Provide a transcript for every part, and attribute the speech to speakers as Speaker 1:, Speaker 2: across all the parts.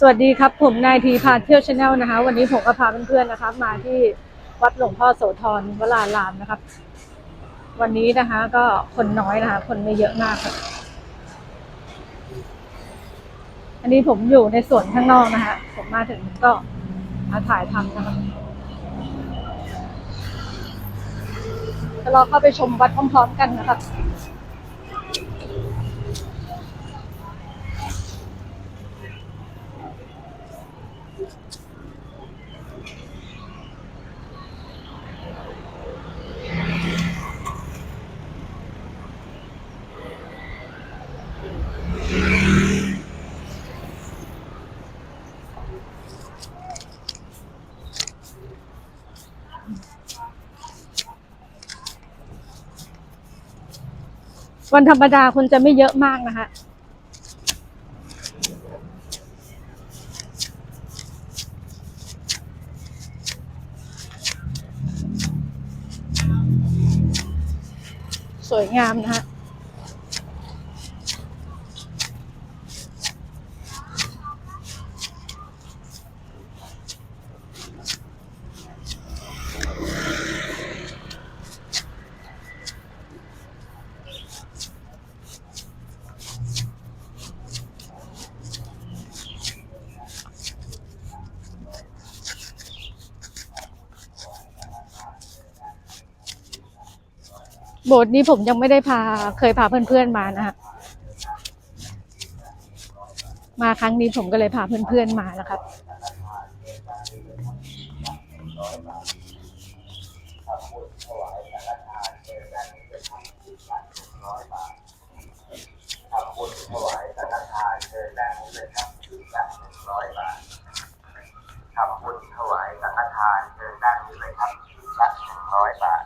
Speaker 1: สวัสดีครับ ผมนายทีพาเที่ยวชาแนลนะคะ วันนี้ผมก็พาเพื่อนๆนะคะมาที่วัดหลวงพ่อโสธรวรารามนะครับ วันนี้นะคะ ก็คนน้อยนะคะ คนไม่เยอะมากค่ะอันนี้ผมอยู่ในสวนข้างนอกนะคะผมมาถึงก็มาถ่ายทำนะคะเดี๋ยวเราเข้าไปชมวัดพร้อมๆกันนะครับ วันธรรมดาคนจะไม่เยอะมากนะคะ สวยงามนะคะ โบสถ์นี้ผมยังไม่ได้พาเคยพาเพื่อนๆมานะฮะมาครั้งนี้ผมก็เลยพาเพื่อนๆมาแล้วครับ
Speaker 2: ทำบุญถวายสังฆทานเชิญด้านนี้เลยครับชุดละหนึ่งร้อยบาททำบุญถวายสังฆทานเชิญด้านนี้เละหนึ่งร้อยบาท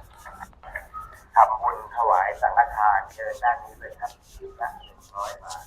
Speaker 2: สังฆทานเชิญด้านนี้เลยครับชุดละหนึ่งร้อยบาท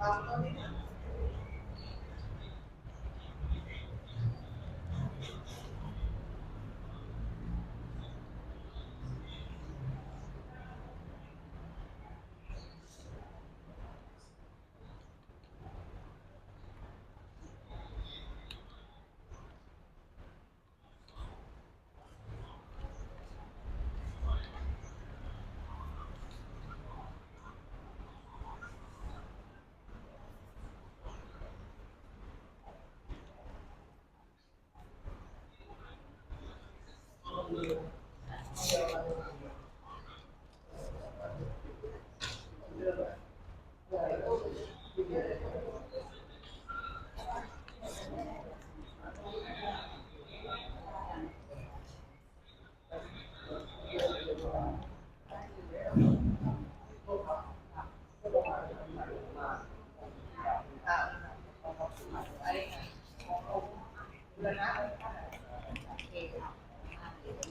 Speaker 2: Thank you. Hallelujah.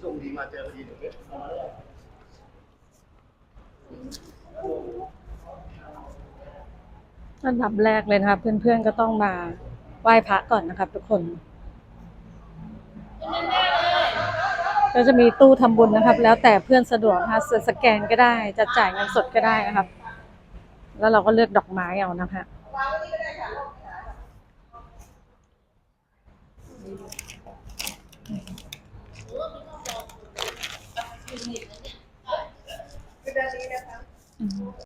Speaker 2: ช่งดี
Speaker 3: มาเจอพอดีเลย
Speaker 1: อันดับแรกเลยนะครับเพื่อนๆก็ต้องมาไหว้พระก่อนนะครับทุกคน ก็จะมีตู้ทำบุญนะครับ แล้วแต่เพื่อนสะดวกนะคะสแกนก็ได้จะจ่ายเงินสดก็ได้นะครับ แล้วเราก็เลือกดอกไม้เอานะคะ
Speaker 4: คื